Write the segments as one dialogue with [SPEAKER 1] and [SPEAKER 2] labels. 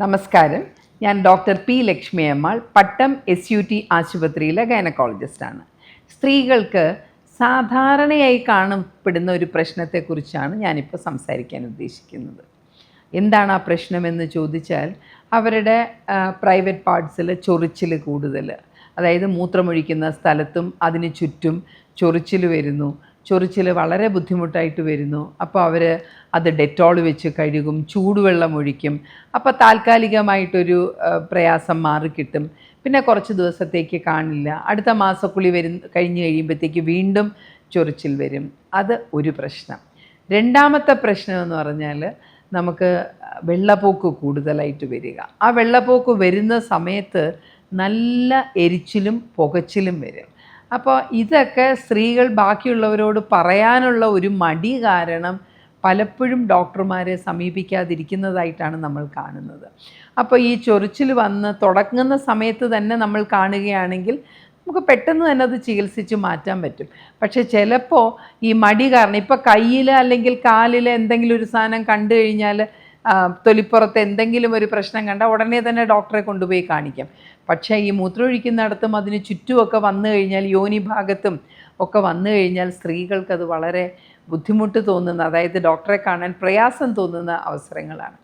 [SPEAKER 1] നമസ്കാരം. ഞാൻ doctor P Lakshmi Ammal Pattom S U T ആശുപത്രിയിലെ ഗൈനക്കോളജിസ്റ്റാണ്. സ്ത്രീകൾക്ക് സാധാരണയായി കാണപ്പെടുന്ന ഒരു പ്രശ്നത്തെക്കുറിച്ചാണ് ഞാനിപ്പോൾ സംസാരിക്കാൻ ഉദ്ദേശിക്കുന്നത്. എന്താണ് ആ പ്രശ്നമെന്ന് ചോദിച്ചാൽ അവരുടെ പ്രൈവറ്റ് പാർട്സിൽ ചൊറിച്ചിൽ കൂടുതൽ അതായത് മൂത്രമൊഴിക്കുന്ന സ്ഥലത്തും അതിന് ചുറ്റും ചൊറിച്ചിൽ വരുന്നു. ചൊറിച്ചിൽ വളരെ ബുദ്ധിമുട്ടായിട്ട് വരുന്നു. അപ്പോൾ അവർ അത് ഡെറ്റോൾ വെച്ച് കഴുകും ചൂടുവെള്ളം ഒഴിക്കും. അപ്പോൾ താൽക്കാലികമായിട്ടൊരു പ്രയാസം മാറിക്കിട്ടും പിന്നെ കുറച്ച് ദിവസത്തേക്ക് കാണില്ല. അടുത്ത മാസക്കുളി വരും കഴിഞ്ഞ് കഴിയുമ്പോഴത്തേക്ക് വീണ്ടും ചൊറിച്ചിൽ വരും. അത് ഒരു പ്രശ്നം. രണ്ടാമത്തെ പ്രശ്നം എന്ന് പറഞ്ഞാൽ നമുക്ക് വെള്ളപ്പോക്ക് കൂടുതലായിട്ട് വരിക. ആ വെള്ളപ്പോക്ക് വരുന്ന സമയത്ത് നല്ല എരിച്ചിലും പുകച്ചിലും വരും. അപ്പോൾ ഇതൊക്കെ സ്ത്രീകൾ ബാക്കിയുള്ളവരോട് പറയാനുള്ള ഒരു മടി കാരണം പലപ്പോഴും ഡോക്ടർമാരെ സമീപിക്കാതിരിക്കുന്നതായിട്ടാണ് നമ്മൾ കാണുന്നത്. അപ്പോൾ ഈ ചൊറിച്ചിൽ വന്ന് തുടങ്ങുന്ന സമയത്ത് തന്നെ നമ്മൾ കാണുകയാണെങ്കിൽ നമുക്ക് പെട്ടെന്ന് തന്നെ അത് ചികിത്സിച്ച് മാറ്റാൻ പറ്റും. പക്ഷേ ചിലപ്പോൾ ഈ മടി കാരണം ഇപ്പോൾ കയ്യിൽ അല്ലെങ്കിൽ കാലിൽ എന്തെങ്കിലും ഒരു സാധനം കണ്ടു കഴിഞ്ഞാൽ തൊലിപ്പുറത്ത് എന്തെങ്കിലും ഒരു പ്രശ്നം കണ്ടാൽ ഉടനെ തന്നെ ഡോക്ടറെ കൊണ്ടുപോയി കാണിക്കാം. പക്ഷേ ഈ മൂത്രമൊഴിക്കുന്നിടത്തും അതിന് ചുറ്റുമൊക്കെ വന്നു കഴിഞ്ഞാൽ യോനി ഭാഗത്തും ഒക്കെ വന്നു കഴിഞ്ഞാൽ സ്ത്രീകൾക്കത് വളരെ ബുദ്ധിമുട്ട് തോന്നുന്ന അതായത് ഡോക്ടറെ കാണാൻ പ്രയാസം തോന്നുന്ന അവസരങ്ങളാണ്.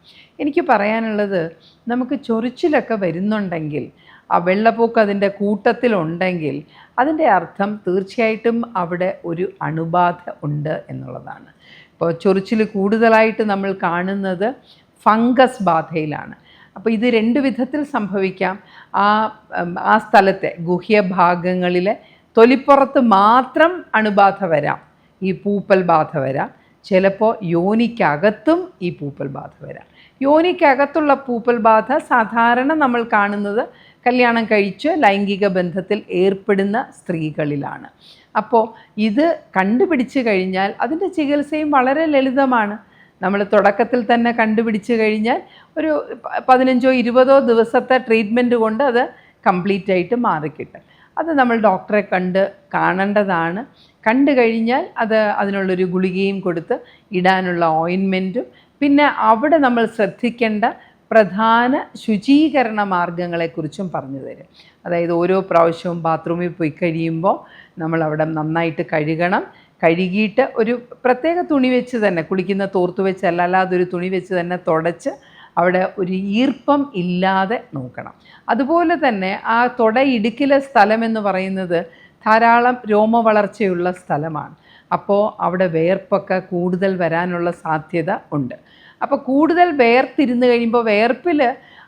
[SPEAKER 1] എനിക്ക് പറയാനുള്ളത് നമുക്ക് ചൊറിച്ചിലൊക്കെ വരുന്നുണ്ടെങ്കിൽ ആ വെള്ളപ്പൊക്കം അതിന്റെ കൂട്ടത്തിലുണ്ടെങ്കിൽ അതിന്റെ അർത്ഥം തീർച്ചയായിട്ടും അവിടെ ഒരു അണുബാധ ഉണ്ട് എന്നുള്ളതാണ്. ഇപ്പോൾ ചൊറിച്ചിൽ കൂടുതലായിട്ട് നമ്മൾ കാണുന്നത് ഫംഗസ് ബാധയിലാണ്. അപ്പോൾ ഇത് രണ്ട് വിധത്തിൽ സംഭവിക്കാം. ആ ആ സ്ഥലത്തെ ഗുഹ്യ ഭാഗങ്ങളിലെ തൊലിപ്പുറത്ത് മാത്രം അണുബാധ വരാം ഈ പൂപ്പൽ ബാധ വരാം. ചിലപ്പോൾ യോനിക്കകത്തും ഈ പൂപ്പൽ ബാധ വരാം. യോനിക്കകത്തുള്ള പൂപ്പൽ ബാധ സാധാരണ നമ്മൾ കാണുന്നത് കല്യാണം കഴിച്ച് ലൈംഗിക ബന്ധത്തിൽ ഏർപ്പെടുന്ന സ്ത്രീകളിലാണ്. അപ്പോൾ ഇത് കണ്ടുപിടിച്ച് കഴിഞ്ഞാൽ അതിന്റെ ചികിത്സയും വളരെ ലളിതമാണ്. നമ്മൾ തുടക്കത്തിൽ തന്നെ കണ്ടുപിടിച്ച് കഴിഞ്ഞാൽ ഒരു പതിനഞ്ചോ ഇരുപതോ ദിവസത്തെ ട്രീറ്റ്മെന്റ് കൊണ്ട് അത് കംപ്ലീറ്റ് ആയിട്ട് മാറിക്കിട്ടും. അത് നമ്മൾ ഡോക്ടറെ കണ്ട് കാണേണ്ടതാണ്. കണ്ടു കഴിഞ്ഞാൽ അത് അതിനുള്ളൊരു ഗുളികയും കൊടുത്ത് ഇടാനുള്ള ഓയിൻമെന്റും പിന്നെ അവിടെ നമ്മൾ ശ്രദ്ധിക്കേണ്ട പ്രധാന ശുചീകരണ മാർഗങ്ങളെക്കുറിച്ചും പറഞ്ഞു തരും. അതായത് ഓരോ പ്രാവശ്യവും ബാത്റൂമിൽ പോയി കഴിയുമ്പോൾ നമ്മൾ അവിടെ നന്നായിട്ട് കഴുകണം. കഴുകിയിട്ട് ഒരു പ്രത്യേക തുണി വെച്ച് തന്നെ കുളിക്കുന്ന തോർത്ത് വെച്ചല്ല അല്ലാതെ ഒരു തുണി വെച്ച് തന്നെ തുടച്ച് അവിടെ ഒരു ഈർപ്പം ഇല്ലാതെ നോക്കണം. അതുപോലെ തന്നെ ആ തുട ഇടുക്കിലെ സ്ഥലം എന്ന് പറയുന്നത് ധാരാളം രോമ വളർച്ചയുള്ള സ്ഥലമാണ്. അപ്പോൾ അവിടെ വേർപ്പൊക്കെ കൂടുതൽ വരാനുള്ള സാധ്യത ഉണ്ട്. അപ്പോൾ കൂടുതൽ വേർത്തിരുന്ന് കഴിയുമ്പോൾ വേർപ്പിൽ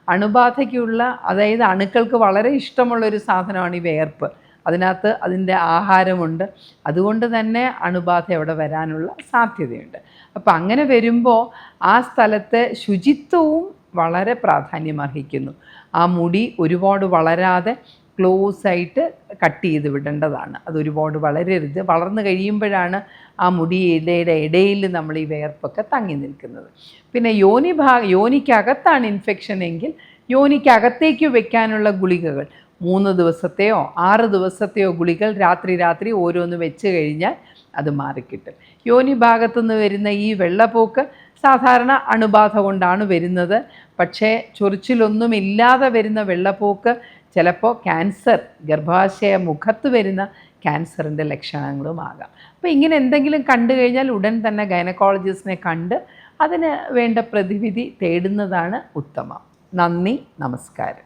[SPEAKER 1] അണുബാധയ്ക്കുള്ള അതായത് അണുക്കൾക്ക് വളരെ ഇഷ്ടമുള്ളൊരു സാധനമാണ് ഈ വേർപ്പ്. അതിനകത്ത് അതിന്റെ ആഹാരമുണ്ട്. അതുകൊണ്ട് തന്നെ അണുബാധ അവിടെ വരാനുള്ള സാധ്യതയുണ്ട്. അപ്പോൾ അങ്ങനെ വരുമ്പോൾ ആ സ്ഥലത്തെ ശുചിത്വവും വളരെ പ്രാധാന്യമർഹിക്കുന്നു. ആ മുടി ഒരുപാട് വളരാതെ ക്ലോസ് ആയിട്ട് കട്ട് ചെയ്ത് വിടേണ്ടതാണ്. അതൊരുപാട് വളരരുത്. വളർന്നു കഴിയുമ്പോഴാണ് ആ മുടി ഇലയുടെ ഇടയിൽ നമ്മൾ ഈ വേർപ്പൊക്കെ തങ്ങി നിൽക്കുന്നത്. പിന്നെ യോനി ഭാഗ യോനിക്കകത്താണ് ഇൻഫെക്ഷൻ എങ്കിൽ യോനിക്കകത്തേക്ക് വെക്കാനുള്ള ഗുളികകൾ മൂന്ന് ദിവസത്തെയോ ആറ് ദിവസത്തെയോ ഗുളികൾ രാത്രി രാത്രി ഓരോന്ന് വെച്ച് കഴിഞ്ഞാൽ അത് മാറിക്കിട്ടും. യോനി ഭാഗത്തുനിന്ന് വരുന്ന ഈ വെള്ളപ്പോക്ക് സാധാരണ അണുബാധ കൊണ്ടാണ് വരുന്നത്. പക്ഷേ ചൊറിച്ചിലൊന്നുമില്ലാതെ വരുന്ന വെള്ളപ്പോക്ക് ചിലപ്പോൾ ക്യാൻസർ ഗർഭാശയ മുഖത്ത് വരുന്ന ക്യാൻസറിന്റെ ലക്ഷണങ്ങളും ആകാം. അപ്പോൾ ഇങ്ങനെ എന്തെങ്കിലും കണ്ടു കഴിഞ്ഞാൽ ഉടൻ തന്നെ ഗൈനക്കോളജിസ്റ്റിനെ കണ്ട് അതിന് വേണ്ട പ്രതിവിധി തേടുന്നതാണ് ഉത്തമം. നന്ദി നമസ്കാരം.